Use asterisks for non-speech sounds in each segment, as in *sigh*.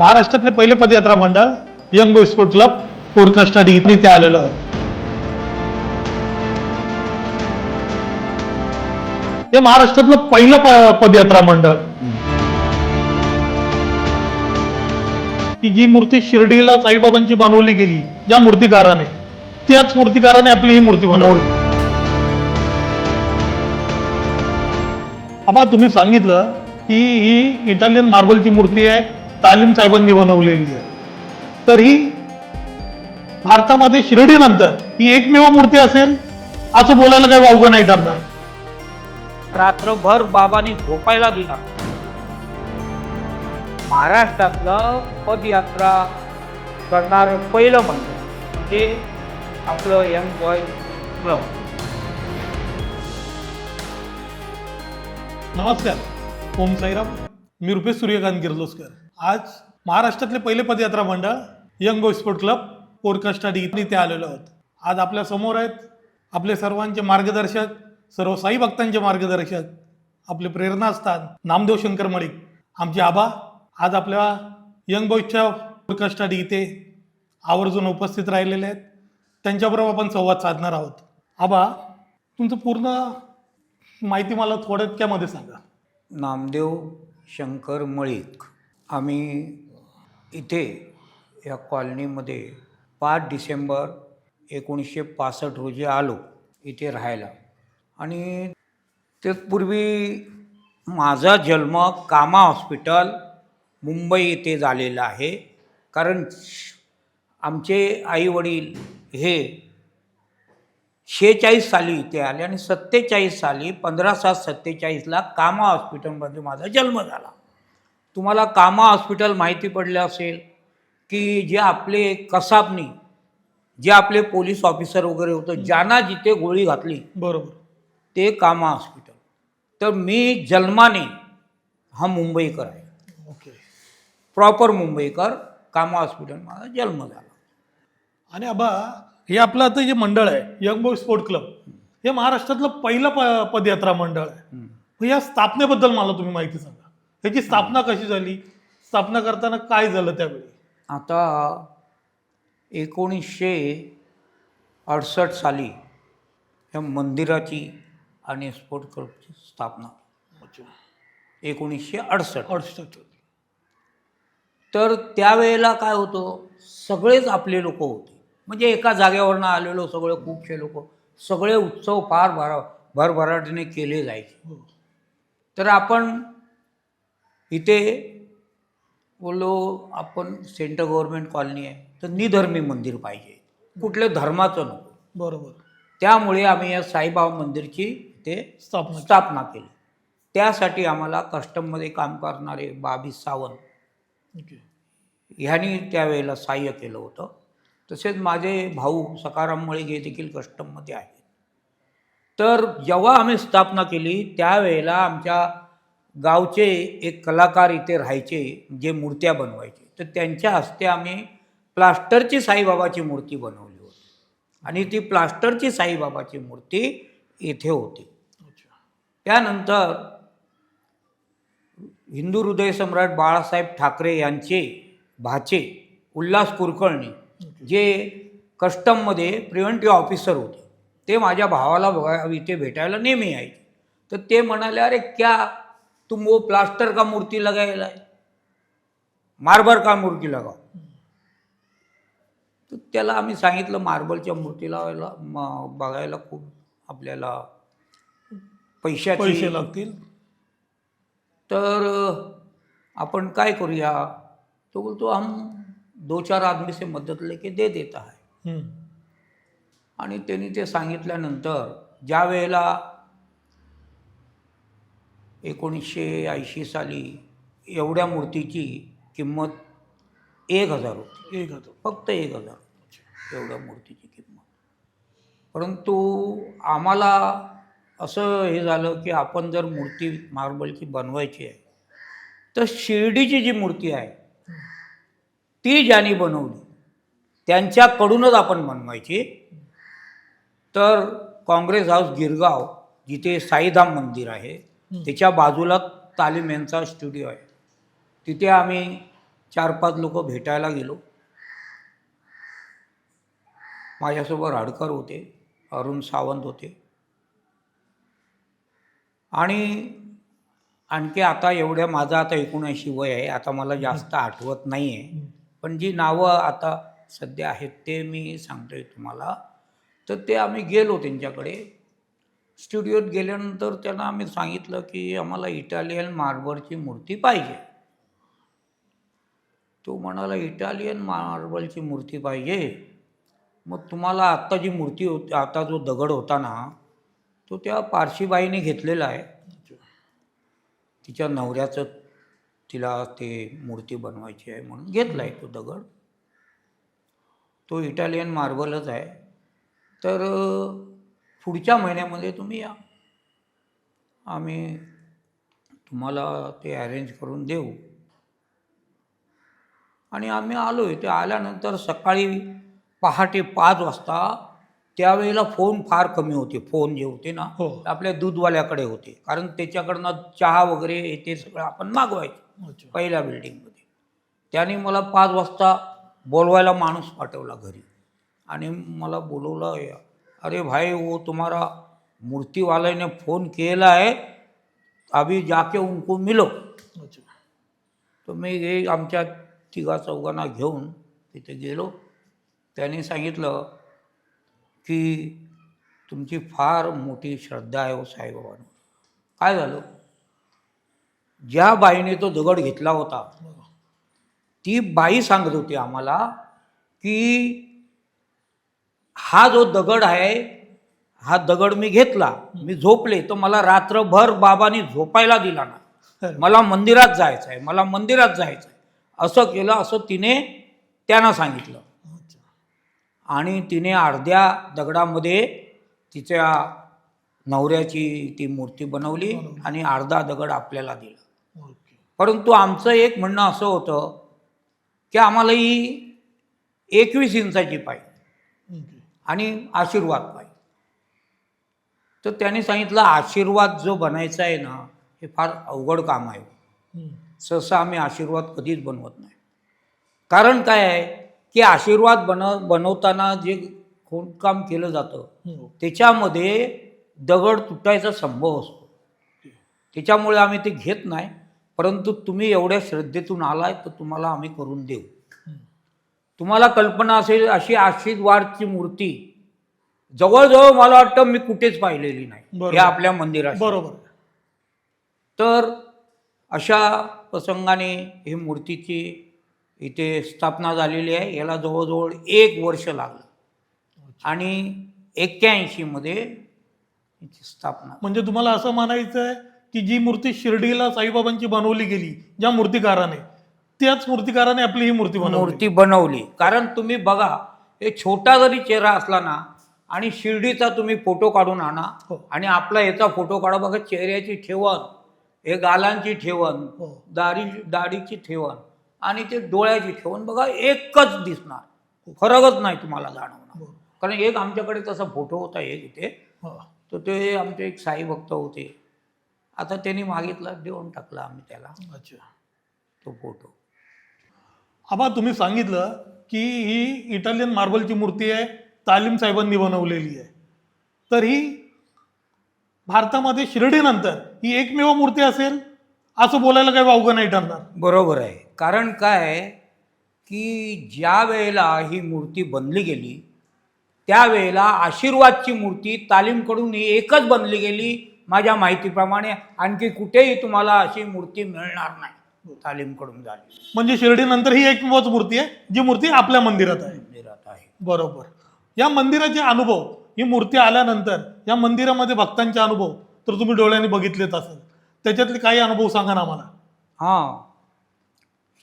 महाराष्ट्रातले पहिले पदयात्रा मंडळ यंग बॉय स्पोर्ट क्लब पोरकास्टाडी इथे ते आलेलं. हे महाराष्ट्रातलं पहिलं पदयात्रा मंडळ. की जी मूर्ती शिर्डीला साईबाबांची बनवली गेली ज्या मूर्तिकाराने त्याच मूर्तिकाराने आपली ही मूर्ती बनवली. आम्हाला तुम्ही सांगितलं की ही इटालियन मार्बलची मूर्ती आहे तालीम साहेबांनी बनवलेली आहे. तर ही भारतामध्ये शिर्डीनंतर ही एकमेव मूर्ती असेल? असं बोलायला काही वावगं नाही ठरणार. रात्रभर बाबांनी झोपायला दिला. महाराष्ट्रातलं पदयात्रा करणार पहिलं मंडळ ते आपलं यंग बॉय क्लब. नमस्कार. ओम साईराम. मी रुपेश सूर्यकांत किर्लोस्कर आज महाराष्ट्रातले पहिले पदयात्रा मंडळ यंग बॉय स्पोर्ट क्लब पोडकास्टाडी इथे आलेलो आहोत. आज आपल्यासमोर आहेत आपले सर्वांचे मार्गदर्शक सर्व साई भक्तांचे मार्गदर्शक आपले प्रेरणास्थान नामदेव शंकर मळिक आमचे आबा आज आपल्या यंग बॉयच्या पोडकास्टाडी इथे आवर्जून उपस्थित राहिलेले आहेत. त्यांच्याबरोबर आपण संवाद साधणार आहोत. आबा तुमचं पूर्ण माहिती मला थोड्यातक्यामध्ये सांगा. नामदेव शंकर मळिक आम्ही इथे या कॉलनीमध्ये पाच डिसेंबर एकोणीसशे पासष्ट रोजी आलो इथे राहायला. आणि त्यापूर्वी माझा जन्म कामा हॉस्पिटल मुंबई येथे झालेला आहे. कारण आमचे आईवडील हे शेहेचाळीस साली इथे आले आणि सत्तेचाळीस साली पंधरा सात सत्तेचाळीसला कामा हॉस्पिटलमध्ये माझा जन्म झाला. तुम्हाला कामा हॉस्पिटल माहिती पडलं असेल की जे आपले कसाबनी जे आपले पोलीस ऑफिसर वगैरे होतं ज्यांना जिथे गोळी घातली बरोबर. ते कामा हॉस्पिटल तर मी जन्माने हा मुंबईकर आहे. ओके. प्रॉपर मुंबईकर कामा हॉस्पिटल माझा जन्म झाला. आणि आबा हे आपलं आता जे मंडळ आहे यंग बॉय स्पोर्ट क्लब हे महाराष्ट्रातलं पहिलं प पदयात्रा मंडळ आहे. या स्थापनेबद्दल मला तुम्ही माहिती सांगा. ह्याची स्थापना कशी झाली? स्थापना करताना काय झालं त्यावेळी? आता एकोणीसशे अडसष्ट साली या मंदिराची आणि स्पोर्ट क्लबची स्थापना एकोणीसशे अडसष्ट. अडुसष्ट. तर त्यावेळेला काय होतं? सगळेच आपले लोक होते. म्हणजे एका जागेवरनं आलेलो सगळे खूपशे लोक. सगळे उत्सव फार भरा भरभराटीने केले जायचे. हो. तर आपण इथे बोललो आपण सेंट्रल गव्हर्नमेंट कॉलनी आहे तर निधर्मी मंदिर पाहिजे. कुठल्या धर्माचं नको. बरोबर. त्यामुळे आम्ही या साईबाबा मंदिरची इथे स्थापना स्थापना केली. त्यासाठी आम्हाला कस्टममध्ये काम करणारे बाबी सावंत ह्यांनी त्यावेळेला सहाय्य केलं होतं. तसेच माझे भाऊ सकाराम मळे हे देखील कस्टममध्ये आहेत. तर जेव्हा आम्ही स्थापना केली त्यावेळेला आमच्या गावचे एक कलाकार इथे राहायचे जे मूर्त्या बनवायचे. तर त्यांच्या हस्ते आम्ही प्लास्टरची साईबाबाची मूर्ती बनवली होती. आणि ती प्लास्टरची साईबाबाची मूर्ती इथे होती. त्यानंतर हिंदू हृदय सम्राट बाळासाहेब ठाकरे यांचे भाचे उल्हास कुलकर्णी जे कस्टममध्ये प्रिव्हेंटिव्ह ऑफिसर होते. ते माझ्या भावाला बघा इथे भेटायला नेहमी यायचे. तर ते म्हणाले अरे क्या तुम वो प्लास्टर का मूर्ती लगायला है मार्बर का मूर्ती लगाओ। तर त्याला आम्ही सांगितलं मार्बलच्या मूर्ती लावायला बघायला खूप आपल्याला पैशाची पैसे लागतील. तर आपण काय करूया? तो बोलतो हम दो चार आदमी से मदत लेके दे देता है. आणि त्यांनी ते सांगितल्यानंतर ज्या वेळेला एकोणीसशे ऐंशी साली एवढ्या मूर्तीची किंमत एक हजार होती. एक हजार. फक्त एक हजार. एवढ्या मूर्तीची किंमत. परंतु आम्हाला असं हे झालं की आपण जर मूर्ती मार्बलची बनवायची आहे तर शिर्डीची जी मूर्ती आहे ती ज्यांनी बनवली त्यांच्याकडूनच आपण बनवायची. तर काँग्रेस हाऊस गिरगाव जिथे साईधाम मंदिर आहे त्याच्या बाजूला तालीम यांचा स्टुडिओ आहे. तिथे आम्ही चार पाच लोक भेटायला गेलो. माझ्यासोबत राडकर होते अरुण सावंत होते. आणि आणखी आता एवढ्या माझं आता एकोणऐंशी वय आहे. आता मला जास्त आठवत नाही आहे पण जी नावं आता सध्या आहेत ते मी सांगतोय तुम्हाला. तर ते आम्ही गेलो त्यांच्याकडे. स्टुडिओत गेल्यानंतर त्यांना आम्ही सांगितलं की आम्हाला इटालियन मार्बलची मूर्ती पाहिजे. तो म्हणाला इटालियन मार्बलची मूर्ती पाहिजे? मग तुम्हाला आत्ता जी मूर्ती होती आता जो दगड होता ना तो त्या पारशीबाईने घेतलेला आहे. तिच्या नवऱ्याचं तिला ते मूर्ती बनवायची आहे म्हणून घेतला आहे तो दगड. तो इटालियन मार्बलच आहे. तर पुढच्या महिन्यामध्ये तुम्ही या. आम्ही तुम्हाला ते अरेंज करून देऊ. आणि आम्ही आलो आहे ते आल्यानंतर सकाळी पहाटे पाच वाजता त्यावेळेला फोन फार कमी होते. फोन जे होते ना हो. आपल्या दूधवाल्याकडे होते. कारण त्याच्याकडनं चहा वगैरे हे ते सगळं आपण मागवायचो पहिल्या बिल्डिंगमध्ये त्याने मला पाच वाजता बोलवायला माणूस पाठवला घरी. आणि मला बोलवलं या अरे भाई वो तुम्हारा मूर्ति वाले ने फोन केला है अभी जाके उनको मिलो। तर मी हे आमच्या तिघा चौघांना घेऊन तिथे गेलो. त्याने सांगितलं की तुमची फार मोठी श्रद्धा आहे हो साईबाबांवर. काय झालं? ज्या बाईने तो दगड घेतला होता ती बाई सांगत होती आम्हाला की हा जो दगड आहे हा दगड मी घेतला मी झोपले तर मला रात्रभर बाबांनी झोपायला दिला ना मला मंदिरात जायचं आहे मला मंदिरात जायचं आहे असं केलं असं तिने त्यांना सांगितलं. आणि तिने अर्ध्या दगडामध्ये तिच्या नवऱ्याची ती मूर्ती बनवली आणि अर्धा दगड आपल्याला दिला. परंतु आमचं एक म्हणणं असं होतं की आम्हाला ही एकवीस इंचाची पाहिजे. आणि आशीर्वाद पाहिजे तर त्यांनी सांगितलं आशीर्वाद जो बनायचा आहे ना हे फार अवघड काम आहे. सहसा आम्ही आशीर्वाद कधीच बनवत नाही कारण काय आहे की आशीर्वाद बनव बनवताना जे खोदकाम केलं जातं. त्याच्यामध्ये दगड तुटायचा संभव असतो त्याच्यामुळे आम्ही ते घेत नाही परंतु तुम्ही एवढ्या श्रद्धेतून आलाय तर तुम्हाला आम्ही करून देऊ. तुम्हाला कल्पना असेल अशी आशीर्वादची मूर्ती. जवळजवळ मला वाटतं मी कुठेच पाहिलेली नाही. या आपल्या मंदिरात बरोबर. तर अशा प्रसंगाने ही मूर्तीची इथे स्थापना झालेली आहे. याला जवळजवळ एक वर्ष लागलं. आणि एक्क्याऐंशीमध्ये स्थापना म्हणजे तुम्हाला असं म्हणायचं आहे की जी मूर्ती शिर्डीला साईबाबांची बनवली गेली ज्या मूर्तिकाराने त्याच मूर्तिकाराने आपली ही मूर्ती बनवली. मूर्ती बनवली. कारण तुम्ही बघा एक छोटा जरी चेहरा असला ना आणि शिर्डीचा तुम्ही फोटो काढून आणा हो. आणि आपला याचा फोटो काढा बघा चेहऱ्याची ठेवण हे गालांची ठेवण हो. दाढी दाढीची ठेवण आणि ते डोळ्याची ठेवण बघा एकच दिसणार. फरकच नाही तुम्हाला जाणवणार. बरं. कारण एक आमच्याकडे तसा फोटो होता एक इथे. हा. तर ते आमचे एक साई भक्त होते. आता त्यांनी मागितला देऊन टाकला आम्ही त्याला. अच्छा. तो फोटो. आबा तुम्ही सांगितलं की ही इटालियन मार्बलची मूर्ती आहे तालीम साहेबांनी बनवलेली आहे. तर ही भारतामध्ये शिर्डीनंतर ही एकमेव मूर्ती असेल? असं बोलायला काही वावगं नाही ठरणार. बरोबर आहे. कारण काय की ज्या वेळेला ही मूर्ती बनली गेली त्यावेळेला आशीर्वादची मूर्ती तालीमकडून ही एकच बनली गेली माझ्या माहितीप्रमाणे. आणखी कुठेही तुम्हाला अशी मूर्ती मिळणार नाही. तालीमकडून झाली. म्हणजे शिर्डीनंतर ही एकमेवच मूर्ती आहे जी मूर्ती आपल्या मंदिरात आहे. मंदिरात आहे. बरोबर. या मंदिराचे अनुभव ही मूर्ती आल्यानंतर या मंदिरामध्ये भक्तांचे अनुभव तर तुम्ही डोळ्यांनी बघितलेच असेल. त्याच्यातले काही अनुभव सांगा ना आम्हाला. हां.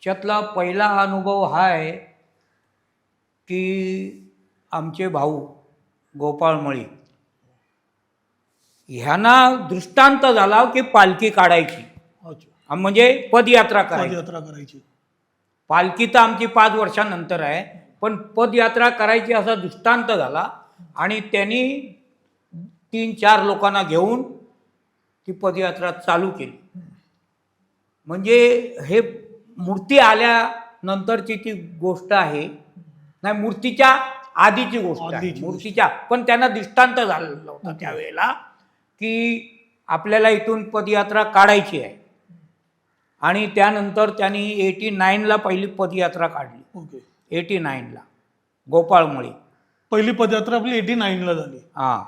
त्यातला पहिला अनुभव हा आहे की आमचे भाऊ गोपाळमळी ह्यांना दृष्टांत झाला की पालखी काढायची. म्हणजे पदयात्रा करायची. पदयात्रा करायची. पालखी तर आमची पाच वर्षानंतर आहे पण पदयात्रा करायची असा दृष्टांत झाला आणि त्यांनी तीन चार लोकांना घेऊन ती पदयात्रा चालू केली. म्हणजे हे मूर्ती आल्या नंतरची ती गोष्ट आहे नाही मूर्तीच्या आधीची गोष्ट आहे. आधीची. मूर्तीच्या पण त्यांना दृष्टांत झालेला होता त्यावेळेला की आपल्याला इथून पदयात्रा काढायची आहे. आणि त्यानंतर त्यांनी एटी नाईनला पहिली पदयात्रा काढली. ओके. एटी नाईनला गोपाळमुळे पहिली पदयात्रा आपली एटी नाईनला झाली. हा.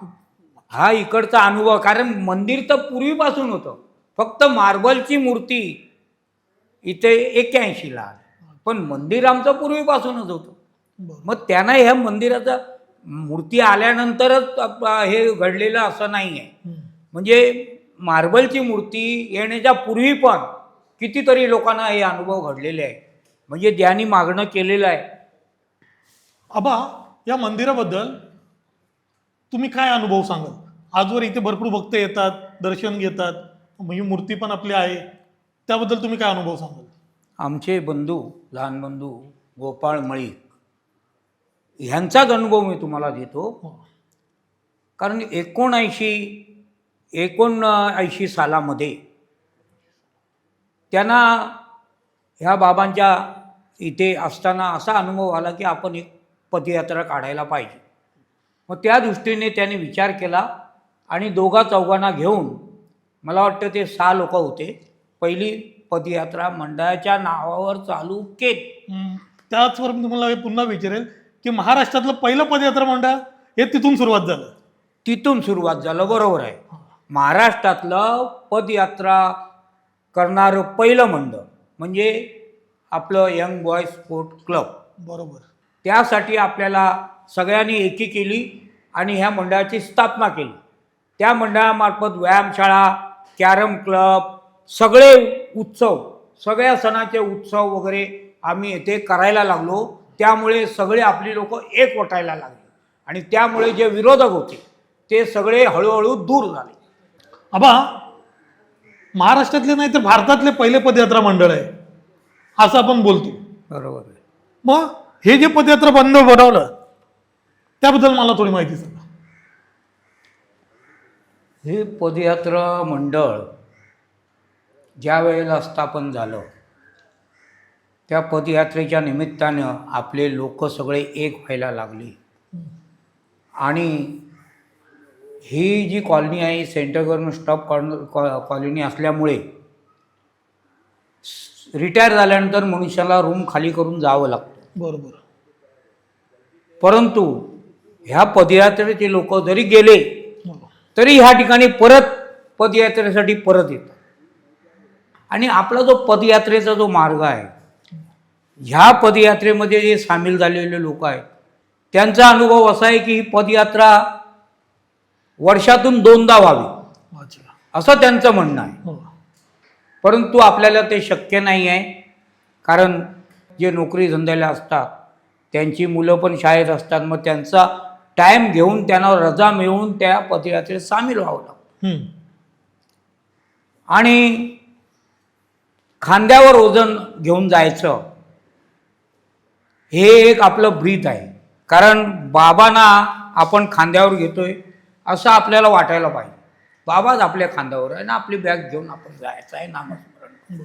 हा इकडचा अनुभव कारण मंदिर तर पूर्वीपासून होतं. फक्त मार्बलची मूर्ती इथे एक्क्याऐंशीला. आली पण मंदिर आमचं पूर्वीपासूनच होतं. मग त्यांना ह्या मंदिराचा मूर्ती आल्यानंतरच हे घडलेलं असं नाही आहे. म्हणजे मार्बलची मूर्ती येण्याच्या पूर्वी पण कितीतरी लोकांना हे अनुभव घडलेले आहे. म्हणजे ज्यांनी मागणं केलेलं आहे. आबा या मंदिराबद्दल तुम्ही काय अनुभव सांगाल? आजवर इथे भरपूर भक्त येतात दर्शन घेतात म्हणजे मूर्ती पण आपली आहे. त्याबद्दल तुम्ही काय अनुभव सांगाल? आमचे बंधू लहान बंधू गोपाळ मळीक ह्यांचाच अनुभव मी तुम्हाला देतो. हो. कारण एकोणऐंशी एकोणऐंशी सालामध्ये त्यांना ह्या बाबांच्या इथे असताना असा अनुभव आला की आपण एक पदयात्रा काढायला पाहिजे. मग त्या दृष्टीने त्यांनी विचार केला आणि दोघा चौघांना घेऊन मला वाटतं ते सहा लोक होते. पहिली पदयात्रा मंडळाच्या नावावर चालू केली. त्याचवर मी तुम्हाला हे पुन्हा विचारेल की महाराष्ट्रातलं पहिलं पदयात्रा मंडळ हे तिथून सुरुवात झालं. तिथून सुरुवात झालं. बरोबर आहे. महाराष्ट्रातलं पदयात्रा करणारं पहिलं मंडळ म्हणजे आपलं यंग बॉयज स्पोर्ट क्लब. बरोबर. त्यासाठी आपल्याला सगळ्यांनी एकी केली आणि ह्या मंडळाची स्थापना केली. त्या मंडळामार्फत व्यायामशाळा कॅरम क्लब सगळे उत्सव सगळ्या सणाचे उत्सव वगैरे आम्ही येथे करायला लागलो. त्यामुळे सगळे आपली लोक एक वटायला लागले. आणि त्यामुळे जे विरोधक होते ते सगळे हळूहळू दूर झाले. आबा महाराष्ट्रातले नाही तर भारतातले पहिले पदयात्रा मंडळ आहे. असं आपण बोलतो. बरोबर आहे. मग हे जे पदयात्रा बंद बनवलं त्याबद्दल मला थोडी माहिती सांगा. हे पदयात्रा मंडळ ज्या वेळेला स्थापन झालं त्या पदयात्रेच्या निमित्तानं आपले लोक सगळे एक व्हायला लागले. आणि ही जी कॉलनी आहे सेंटर गव्हर्नमेंट स्टॉप कॉलनी असल्यामुळे रिटायर झाल्यानंतर मनुष्याला रूम खाली करून जावं लागतं. बरोबर. परंतु ह्या पदयात्रेचे लोक जरी गेले. तरी ह्या ठिकाणी परत पदयात्रेसाठी परत येतात. आणि आपला जो पदयात्रेचा जो मार्ग आहे ह्या पदयात्रेमध्ये जे सामील झालेले लोक आहेत त्यांचा अनुभव असा आहे की ही पदयात्रा वर्षातून दोनदा व्हावी. असं त्यांचं म्हणणं आहे. हो. परंतु आपल्याला ते शक्य नाही आहे कारण जे नोकरी धंद्याला असतात त्यांची मुलं पण शाळेत असतात मग त्यांचा टाईम घेऊन त्यांना रजा मिळवून त्या पदयात्रेत सामील व्हावं लागतं. आणि खांद्यावर वजन घेऊन जायचं हे एक आपलं ब्रीथ आहे. कारण बाबांना आपण खांद्यावर घेतोय असं आपल्याला वाटायला पाहिजे. बाबाच आपल्या खांद्यावर आहे ना आपली बॅग घेऊन आपण जायचं आहे नामस्मरण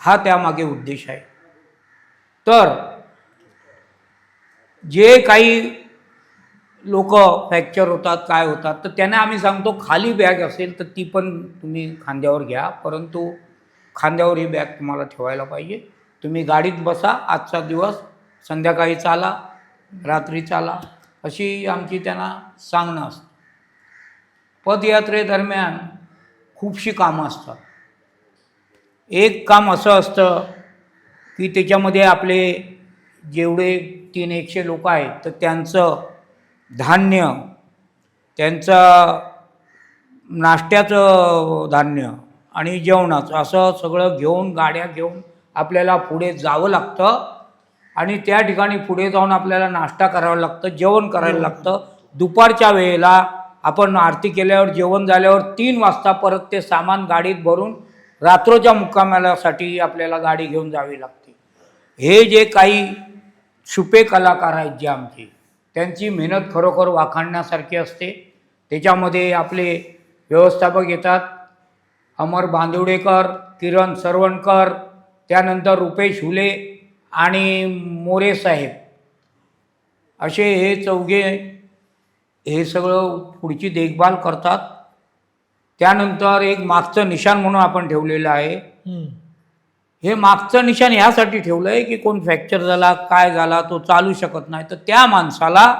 हा त्यामागे उद्देश आहे. तर जे काही लोक फ्रॅक्चर होतात काय होतात तर त्यांना आम्ही सांगतो खाली बॅग असेल तर ती पण तुम्ही खांद्यावर घ्या परंतु खांद्यावर ही बॅग तुम्हाला ठेवायला पाहिजे. तुम्ही गाडीत बसा आजचा दिवस संध्याकाळी चाला रात्री चाला अशी आमची त्यांना सांगणं असतं. पदयात्रेदरम्यान खूपशी कामं असतात. एक काम असं असतं की त्याच्यामध्ये आपले जेवढे तीन एकशे लोक आहेत तर त्यांचं धान्य त्यांचं नाश्त्याचं धान्य आणि जेवणाचं असं सगळं घेऊन गाड्या घेऊन आपल्याला पुढे जावं लागतं आणि त्या ठिकाणी पुढे जाऊन आपल्याला नाश्ता करावा लागतं जेवण करायला लागतं. दुपारच्या वेळेला आपण आरती केल्यावर जेवण झाल्यावर तीन वाजता परत ते सामान गाडीत भरून रात्रोच्या मुक्कामालासाठी आपल्याला गाडी घेऊन जावी लागते. हे जे काही छुपे कलाकार आहेत जे आमचे त्यांची मेहनत खरोखर वाखाणण्यासारखी असते. त्याच्यामध्ये आपले व्यवस्थापक येतात. अमर बांदिवडेकर किरण सरवणकर त्यानंतर रुपेश हुले आणि मोरे साहेब. असे हे चौघे हे सगळं पुढची देखभाल करतात. त्यानंतर एक मागचं निशाण म्हणून आपण ठेवलेलं आहे. हे मागचं निशाण ह्यासाठी ठेवलं आहे की कोण फ्रॅक्चर झाला काय झाला तो चालू शकत नाही. तर त्या माणसाला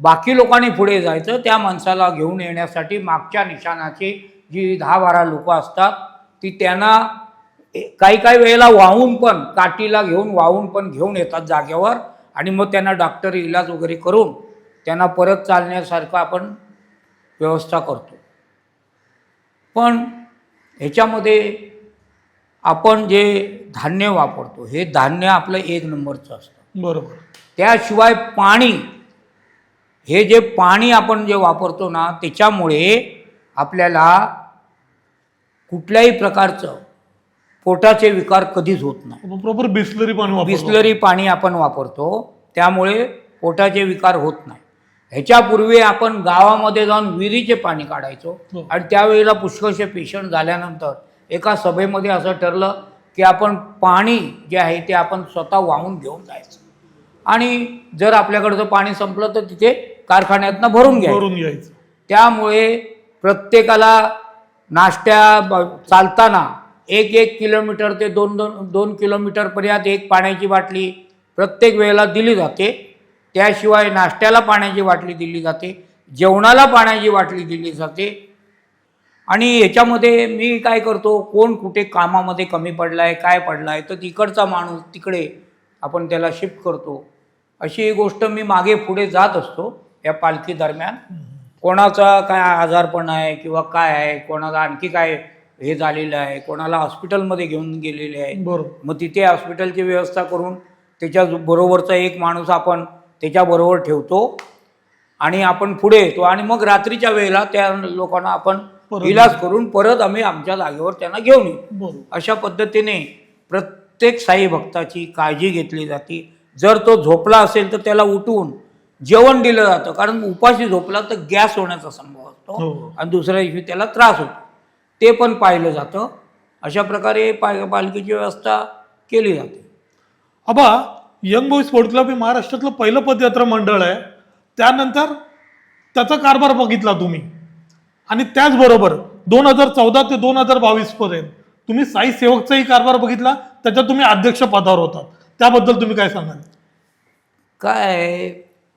बाकी लोकांनी पुढे जायचं. त्या माणसाला घेऊन येण्यासाठी मागच्या निशाणाची जी दहा बारा लोक असतात ती त्यांना काही काही वेळेला वाहून पण काठीला घेऊन वाहून पण घेऊन येतात जागेवर. आणि मग त्यांना डॉक्टरी इलाज वगैरे करून त्यांना परत चालण्यासारखं आपण व्यवस्था करतो. पण ह्याच्यामध्ये आपण जे धान्य वापरतो हे धान्य आपलं एक नंबरचं असतं. बरोबर. त्याशिवाय पाणी हे जे पाणी आपण जे वापरतो ना त्याच्यामुळे आपल्याला कुठल्याही प्रकारचं पोटाचे विकार कधीच होत नाही. प्रॉपर बिस्लरी पाणी. बिस्लरी पाणी आपण वापरतो त्यामुळे पोटाचे विकार होत नाही. ह्याच्यापूर्वी आपण गावामध्ये जाऊन विहिरीचे पाणी काढायचो. हो. आणि त्यावेळेला पुष्कळसे पेशंट झाल्यानंतर एका सभेमध्ये असं ठरलं की आपण पाणी जे आहे ते आपण स्वतः वाहून घेऊन जायचं. आणि जर आपल्याकडचं पाणी संपलं तर तिथे कारखान्यातनं भरून घ्यायचं. भरून घ्यायचं. त्यामुळे प्रत्येकाला नाश्त्या चालताना एक एक किलोमीटर ते दोन दोन दोन किलोमीटरपर्यंत एक पाण्याची बाटली प्रत्येक वेळेला दिली जाते. त्याशिवाय नाश्त्याला पाण्याची बाटली दिली जाते जेवणाला पाण्याची बाटली दिली जाते. आणि याच्यामध्ये मी काय करतो कोण कुठे कामामध्ये कमी पडला आहे काय पडला आहे तर तिकडचा माणूस तिकडे आपण त्याला शिफ्ट करतो. अशी गोष्ट मी मागे पुढे जात असतो या पालखी दरम्यान. कोणाचा काय आजारपण आहे किंवा काय आहे कोणाला आणखी काय हे झालेलं आहे कोणाला हॉस्पिटलमध्ये घेऊन गेलेले आहे. बरोबर. मग तिथे हॉस्पिटलची व्यवस्था करून त्याच्या बरोबरचा एक माणूस आपण त्याच्याबरोबर ठेवतो. आणि आपण पुढे येतो. आणि मग रात्रीच्या वेळेला त्या लोकांना आपण इलाज करून परत आम्ही आमच्या जागेवर त्यांना घेऊन बरोबर. अशा पद्धतीने प्रत्येक साई भक्ताची काळजी घेतली जाते. जर तो झोपला असेल तर त्याला उठवून जेवण दिलं जातं. कारण उपाशी झोपला तर गॅस होण्याचा संभव असतो. हो. आणि दुसऱ्या दिवशी त्याला त्रास होतो. ते पण पाहिलं जातं. अशा प्रकारे पालखीची व्यवस्था केली जाते. Aba young boy sport club हे महाराष्ट्रातलं पहिलं पदयात्रा मंडळ आहे. त्यानंतर त्याचा कारभार बघितला तुम्ही. आणि त्याचबरोबर दोन हजार चौदा ते दोन हजार बावीस पर्यंत तुम्ही साई सेवकचाही कारभार बघितला त्याच्यात तुम्ही अध्यक्ष पदावर होतात. त्याबद्दल तुम्ही काय सांगाल? काय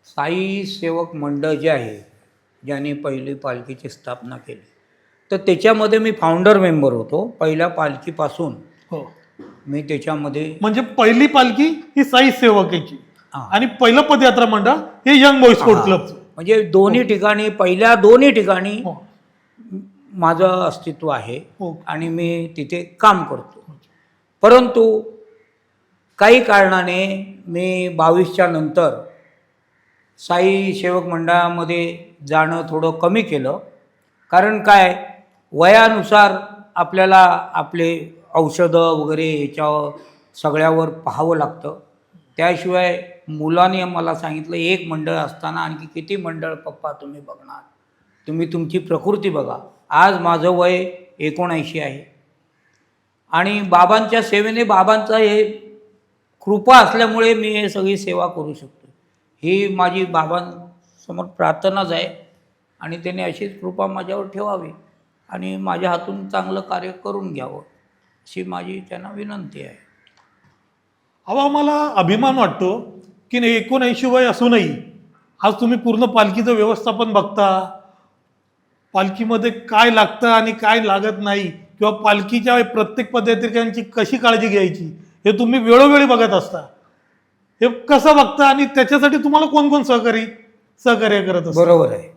साई सेवक मंडळ जे आहे ज्याने पहिली पालखीची स्थापना केली. तर त्याच्यामध्ये मी फाउंडर मेंबर होतो. पहिल्या पालखीपासून हो. मी त्याच्यामध्ये म्हणजे पहिली पालखी ही साई सेवकेची. हा. आणि पहिलं पदयात्रा मंडळ हे यंग बॉय स्पोर्ट क्लबचं. म्हणजे दोन्ही ठिकाणी पहिल्या दोन्ही ठिकाणी हो. माझं अस्तित्व आहे हो. आणि मी तिथे काम करतो. परंतु काही कारणाने मी बावीसच्या नंतर साई सेवक मंडळामध्ये जाणं थोडं कमी केलं. कारण काय? वयानुसार आपल्याला आपले औषधं वगैरे ह्याच्यावर सगळ्यावर पाहावं लागतं. त्याशिवाय मुलाने मला सांगितलं एक मंडळ असताना आणखी किती मंडळ पप्पा तुम्ही बघणार? तुम्ही तुमची प्रकृती बघा. आज माझं वय एकोणऐंशी आहे. आणि बाबांच्या सेवेने बाबांचा हे कृपा असल्यामुळे मी हे सगळी सेवा करू शकतो ही माझी बाबांसमोर प्रार्थनाच आहे. आणि त्याने अशीच कृपा माझ्यावर ठेवावी आणि माझ्या हातून चांगलं कार्य करून घ्यावं. अशी माझी त्यांना विनंती आहे. अहो आम्हाला अभिमान वाटतो की नाही एकोणऐंशी वय असूनही आज तुम्ही पूर्ण पालखीचं व्यवस्थापन बघता. पालखीमध्ये काय लागतं आणि काय लागत नाही किंवा पालखीच्या प्रत्येक पदयात्रिकांची कशी काळजी घ्यायची हे तुम्ही वेळोवेळी बघत असता. हे कसं बघता आणि त्याच्यासाठी तुम्हाला कोण कोण सहकारी सहकार्य करत असतं? बरोबर आहे.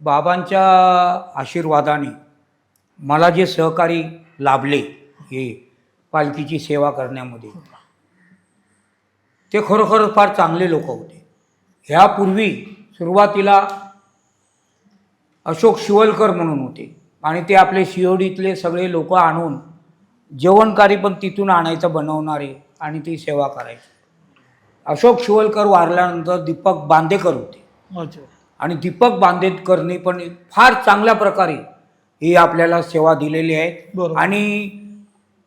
बाबांच्या आशीर्वादाने मला जे सहकारी लाभले हे पालखीची सेवा करण्यामध्ये. ते खरोखर फार चांगले लोक होते. ह्यापूर्वी सुरुवातीला अशोक शिवलकर म्हणून होते आणि ते आपले शिवडीतले सगळे लोक आणून जेवणकारी पण तिथून आणायचं बनवणारे आणि ती सेवा करायची. अशोक शिवलकर वारल्यानंतर दीपक बांदेकर होते. अच्छा. आणि दीपक बांदेकरनी पण फार चांगल्या प्रकारे ही आपल्याला सेवा दिलेली आहे. बरोबर. आणि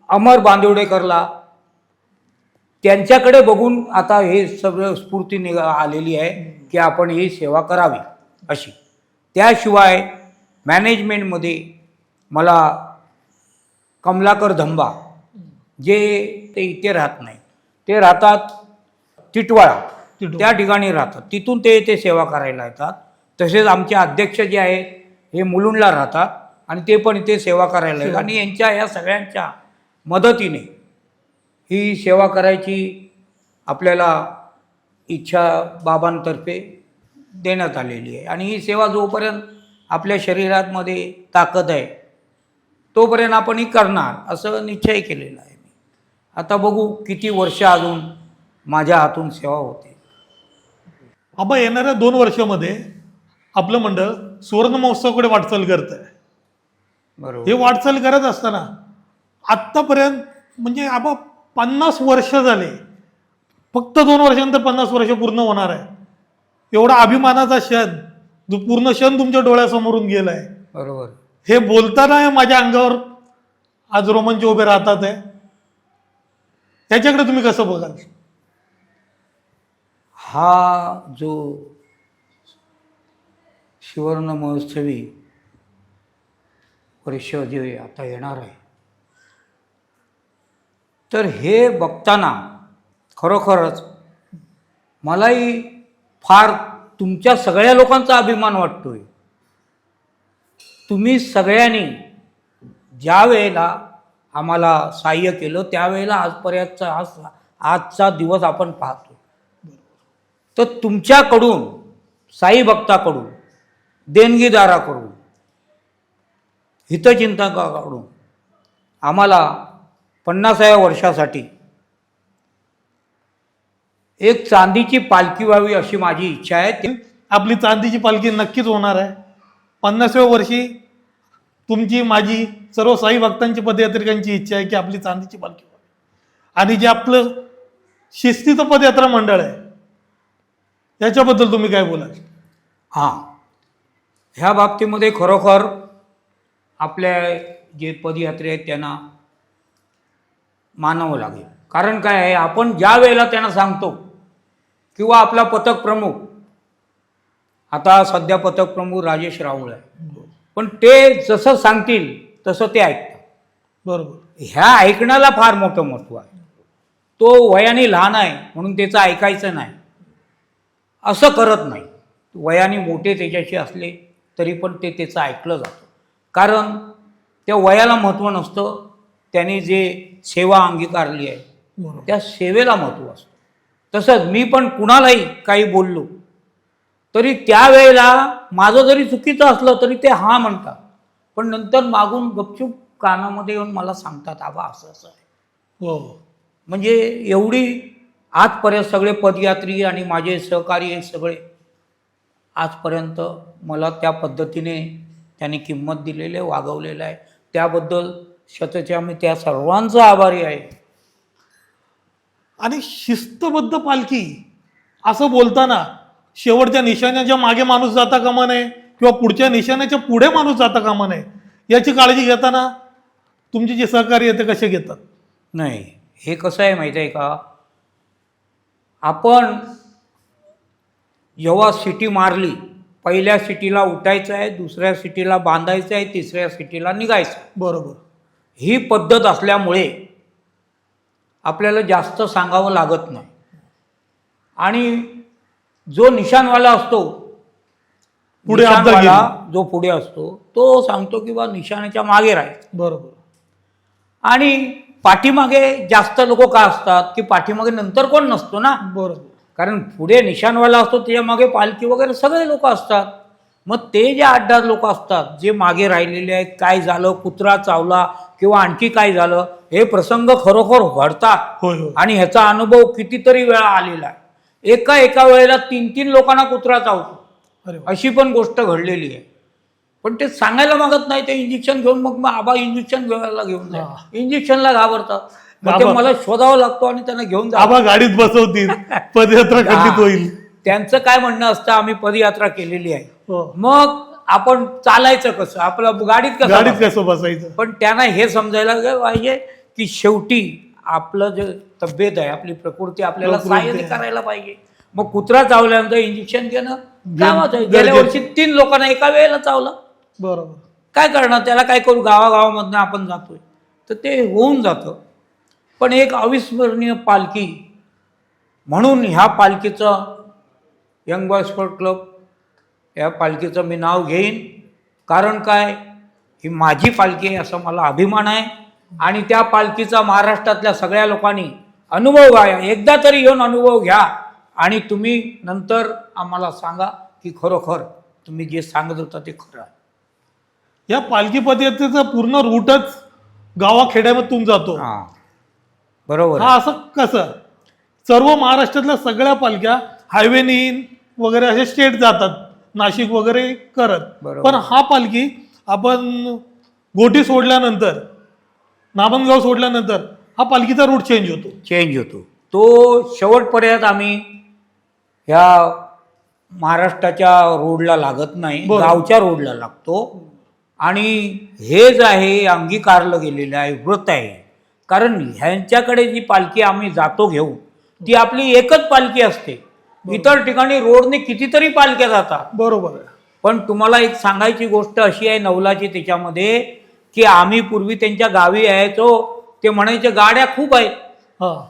अमर बांदिवडेकरला त्यांच्याकडे बघून आता हे सगळं स्फूर्ती निघा आलेली आहे की आपण ही सेवा करावी अशी. त्याशिवाय मॅनेजमेंटमध्ये मला कमलाकर धंबा जे ते इथे राहत नाही. ते राहतात टिटवाळा टिटवाळा. त्या ठिकाणी राहतात. तिथून ते ते सेवा करायला येतात. तसेच आमचे अध्यक्ष जे आहेत हे मुलुंडला राहतात. आणि ते पण इथे सेवा करायला *laughs* आणि यांच्या या सगळ्यांच्या मदतीने ही सेवा करायची आपल्याला इच्छा बाबांतर्फे देण्यात आलेली आहे. आणि ही सेवा जोपर्यंत आपल्या शरीरामध्ये ताकद आहे तोपर्यंत आपण ही करणार असं निश्चय केलेला आहे मी. आता बघू किती वर्ष अजून माझ्या हातून सेवा होते. आबा येणाऱ्या दोन वर्षामध्ये आपलं मंडळ सुवर्ण महोत्सवाकडे वाटचाल करत आहे हे वाटचाल करत असताना आत्तापर्यंत म्हणजे आबा पन्नास वर्ष झाले. फक्त दोन वर्षानंतर पन्नास वर्ष पूर्ण होणार आहे. एवढा अभिमानाचा क्षण जो पूर्ण क्षण तुमच्या डोळ्यासमोरून गेलाय. बरोबर. हे बोलताना माझ्या अंगावर आज रोमांच उभे राहतात आहे त्याच्याकडे तुम्ही कसं बघाल? हा जो सुवर्ण महोत्सवी परिषद आता येणार आहे. तर हे बघताना खरोखरच मलाही फार तुमच्या सगळ्या लोकांचा अभिमान वाटतोय. तुम्ही सगळ्यांनी ज्या वेळेला आम्हाला सहाय्य केलं त्यावेळेला आजपर्यंतचा आज आजचा दिवस आपण पाहतो तर तुमच्याकडून साई भक्ताकडून देणगीदाराकडून हितचिंतकाकडून आम्हाला पन्नासाव्या वर्षासाठी एक चांदीची पालखी व्हावी अशी माझी इच्छा आहे. ते- आपली चांदीची पालखी नक्कीच होणार आहे. पन्नासव्या वर्षी तुमची माझी सर्व साई भक्तांची पदयात्रिकांची इच्छा आहे की आपली चांदीची पालखी व्हावी. आणि जे आपलं शिस्तीचं पदयात्रा मंडळ आहे याच्याबद्दल तुम्ही काय बोलाल? हां. ह्या बाबतीमध्ये खरोखर आपल्या जे पदयात्रे आहेत त्यांना मानावं लागेल. कारण काय आहे आपण ज्या वेळेला त्यांना सांगतो किंवा आपला पथक प्रमुख आता सध्या पथक प्रमुख राजेश राहुल आहे. पण ते जसं सांगतील तसं ते ऐकतात. बरोबर. ह्या ऐकण्याला फार मोठं महत्त्व आहे. तो वयाने लहान आहे म्हणून त्याचं ऐकायचं नाही. असं करत नाही. वयाने मोठे त्याच्याशी असले तरी पण ते त्याचं ऐकलं जातं. कारण त्या वयाला महत्त्व नसतं. त्याने जे सेवा अंगीकारली आहे त्या सेवेला महत्त्व असतं. तसंच मी पण कुणालाही काही बोललो तरी त्यावेळेला माझं जरी चुकीचं असलं तरी ते हा म्हणतात. पण नंतर मागून गपचूप कानामध्ये येऊन मला सांगतात आबा असं असं आहे. हो. म्हणजे एवढी आजपर्यंत सगळे पदयात्री आणि माझे सहकारी हे सगळे आजपर्यंत मला त्या पद्धतीने त्यांनी किंमत दिलेली आहे वागवलेलं आहे. त्याबद्दल शतच्या मी त्या सर्वांचा आभारी आहे. आणि शिस्तबद्ध पालखी असं बोलताना शेवटच्या निशाण्याच्या मागे माणूस जाता कामा नये किंवा पुढच्या निशाण्याच्या पुढे माणूस जाता कामा नये याची काळजी घेताना तुमचे जे सहकारी आहे ते कसे घेतात? नाही हे कसं आहे माहीत आहे का? आपण जेव्हा सिटी मारली पहिल्या सिटीला उठायचं आहे दुसऱ्या सिटीला बांधायचं आहे तिसऱ्या सिटीला निघायचं. बरोबर. ही पद्धत असल्यामुळे आपल्याला जास्त सांगावं लागत नाही. आणि जो निशाणवाला असतो पुढे निशाणवाला. जो पुढे असतो तो सांगतो की बा निशाण्याच्या मागे राहायचं. बरोबर. आणि पाठीमागे जास्त लोक का असतात की पाठीमागे नंतर कोण नसतो ना? बरोबर. कारण पुढे निशाणवाला असतो त्याच्यामागे पालखी वगैरे सगळे लोक असतात. मग ते जे आठ दहा लोक असतात जे मागे राहिलेले आहेत काय झालं कुत्रा चावला किंवा आणखी काय झालं हे प्रसंग खरोखर घडतात. आणि ह्याचा अनुभव कितीतरी वेळा आलेला आहे. एका एका वेळेला तीन तीन लोकांना कुत्रा चावतो. अशी पण गोष्ट घडलेली आहे. पण ते सांगायला मागत नाही ते इंजेक्शन घेऊन मग मग आबा इंजेक्शन घ्यायला घेऊन. जा इंजेक्शनला घाबरतात. मग ते. मला शोधावं लागतो आणि त्यांना घेऊन जा. आबा गाडीत बसवतील. *laughs* पदयात्रा खंडित. होईल? त्यांचं काय म्हणणं असतं आम्ही पदयात्रा केलेली आहे. हो. मग आपण चालायचं कसं? आपलं गाडीत कसं गाडीत? कसं बसायचं? पण त्यांना हे समजायला पाहिजे की शेवटी आपलं जे तब्येत आहे आपली प्रकृती आपल्याला सहाय्य. करायला पाहिजे. मग कुत्रा चावल्यानंतर इंजेक्शन घेणं कामाचं आहे. गेल्या वर्षी तीन लोकांना एका वेळेला चावलं. बरोबर. काय करणार? त्याला काय करू? गावागावामधनं आपण जातोय. तर ते होऊन जातं. पण एक अविस्मरणीय पालखी. म्हणून ह्या पालखीचं यंग बॉय स्पोर्ट क्लब या पालखीचं मी नाव घेईन. कारण काय? ही माझी पालखी आहे असं मला अभिमान आहे. आणि त्या पालखीचा महाराष्ट्रातल्या सगळ्या लोकांनी अनुभव घ्या. एकदा तरी येऊन अनुभव घ्या. आणि तुम्ही नंतर आम्हाला सांगा की खरोखर तुम्ही जे सांगत होता ते खरं आहे. या पालखी पदयात्रेचा पूर्ण रूटच गावाखेड्यामधून जातो. हा. बरोबर हा असं कसं? सर्व महाराष्ट्रातल्या सगळ्या पालख्या हायवेनी वगैरे असे स्टेट जातात. नाशिक वगैरे करत. बरोबर. पण हा पालखी आपण गोटी सोडल्यानंतर नामनगाव सोडल्यानंतर हा पालखीचा रूट चेंज होतो. चेंज होतो. तो शेवटपर्यंत आम्ही ह्या महाराष्ट्राच्या रोडला लागत नाही. गावच्या रोडला लागतो. आणि हे जे आहे अंगीकारलं गेलेलं आहे व्रत आहे. कारण ह्यांच्याकडे जी पालखी आम्ही जातो घेऊन ती आपली एकच पालखी असते. इतर ठिकाणी रोडने कितीतरी पालख्या जातात. बरोबर पण तुम्हाला एक सांगायची गोष्ट अशी आहे नवलाची त्याच्यामध्ये की आम्ही पूर्वी त्यांच्या गावी यायचो ते म्हणायचे गाड्या खूप आहेत.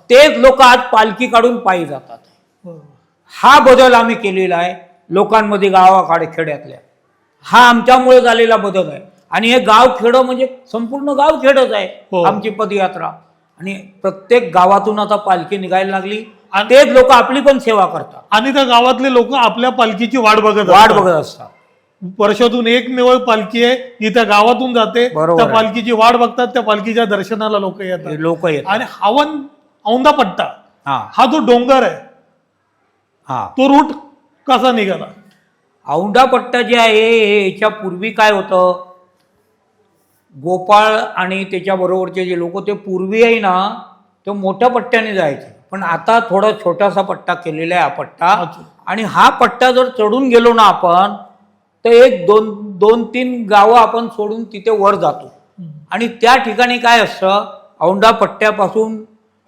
तेच लोक आज पालखी काढून पायी जातात. हा बदल आम्ही केलेला आहे लोकांमध्ये गावाकडे खेड्यातल्या. हा आमच्यामुळे झालेला बदल आहे. आणि हे गाव खेडं म्हणजे संपूर्ण गाव खेडच आहे हो. आमची पदयात्रा. आणि प्रत्येक गावातून आता पालखी निघायला लागली. आणि- तेच लोक आपली पण सेवा करतात. आणि त्या गावातले लोक आपल्या पालखीची वाट बघत वाट असतात. बघत असतात. वर्षातून एक निवळ पालखी आहे ती त्या गावातून जाते. बरोबर त्या आहे. पालखीची वाट बघतात त्या पालखीच्या दर्शनाला लोक येतात. लोक येतात. आणि हवन औंदा पट्टा हा. हा जो डोंगर आहे हा. तो रूट कसा निघाला? औंढा पट्टा जे आहे हे याच्या पूर्वी काय होतं? गोपाळ आणि त्याच्याबरोबरचे जे लोक ते पूर्वी आहे ना ते मोठ्या पट्ट्याने जायचे. पण आता थोडा छोटासा पट्टा केलेला आहे हा पट्टा. आणि हा पट्टा जर चढून गेलो ना आपण तर एक दोन दोन तीन गावं आपण सोडून तिथे वर जातो. आणि त्या ठिकाणी काय असतं औंढा पट्ट्यापासून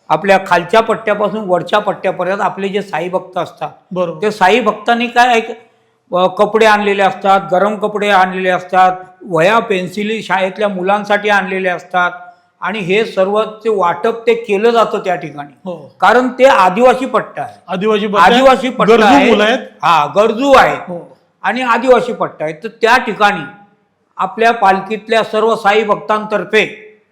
आपल्या खालच्या पट्ट्यापासून वरच्या पट्ट्यापर्यंत आपले जे साई भक्त असतात बरोबर. ते साई भक्तांनी काय अ, कपडे आणलेले असतात गरम कपडे आणलेले असतात वया पेन्सिली शाळेतल्या मुलांसाठी आणलेले असतात. आणि हे सर्व ते वाटप ते केलं जातं त्या ठिकाणी. हो. कारण ते आदिवासी पट्टा आहे. आदिवासी पट्टा आहे. आदिवासी पट्टा गरजू आहे. मुलं आहेत. हा गरजू आहेत. हो. आणि आदिवासी पट्टा आहे. तर त्या ठिकाणी आपल्या पालखीतल्या सर्व साई भक्तांतर्फे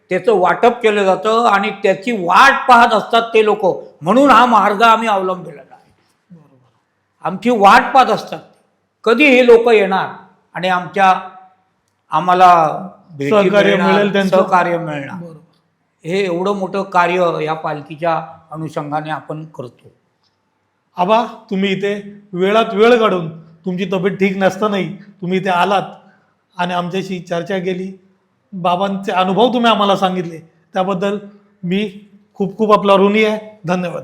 त्याचं वाटप केलं जातं आणि त्याची वाट पाहत असतात ते लोक. म्हणून हा मार्ग आम्ही अवलंबलेला आहे. आमची वाट पाहत असतात. कधी हे लोक येणार आणि आमच्या आम्हाला सहकार्य मिळणार, मिळेल. सहकार्य मिळणार. बरोबर. हे एवढं मोठं कार्य या पालखीच्या अनुषंगाने आपण करतो. आबा तुम्ही इथे वेळात वेळ काढून तुमची तब्येत ठीक नसतानाही तुम्ही इथे आलात आणि आमच्याशी चर्चा केली. बाबांचे अनुभव तुम्ही आम्हाला सांगितले. त्याबद्दल मी खूप खूप आपला ऋणी आहे. धन्यवाद.